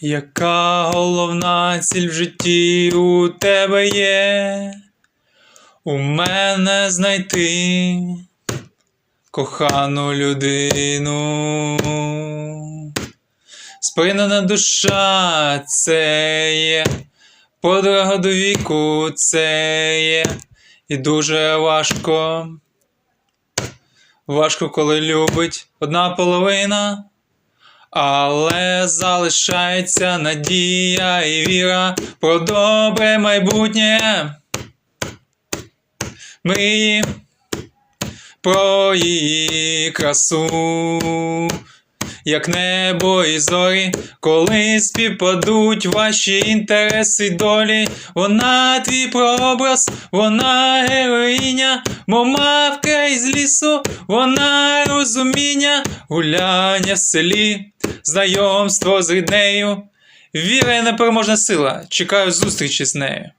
Яка головна ціль в житті у тебе є? У мене знайти кохану людину. Спинена душа це є, подорога до віку це є, і дуже важко. Важко, коли любить одна половина, але залишається надія і віра про добре майбутнє. Мрії про її красу, як небо і зорі, коли співпадуть ваші інтереси долі, вона твій прообраз, вона героїня, мов мавка із лісу, вона розуміння, гуляння в селі, знайомство з ріднею, віра і непереможна сила, чекаю зустрічі з нею.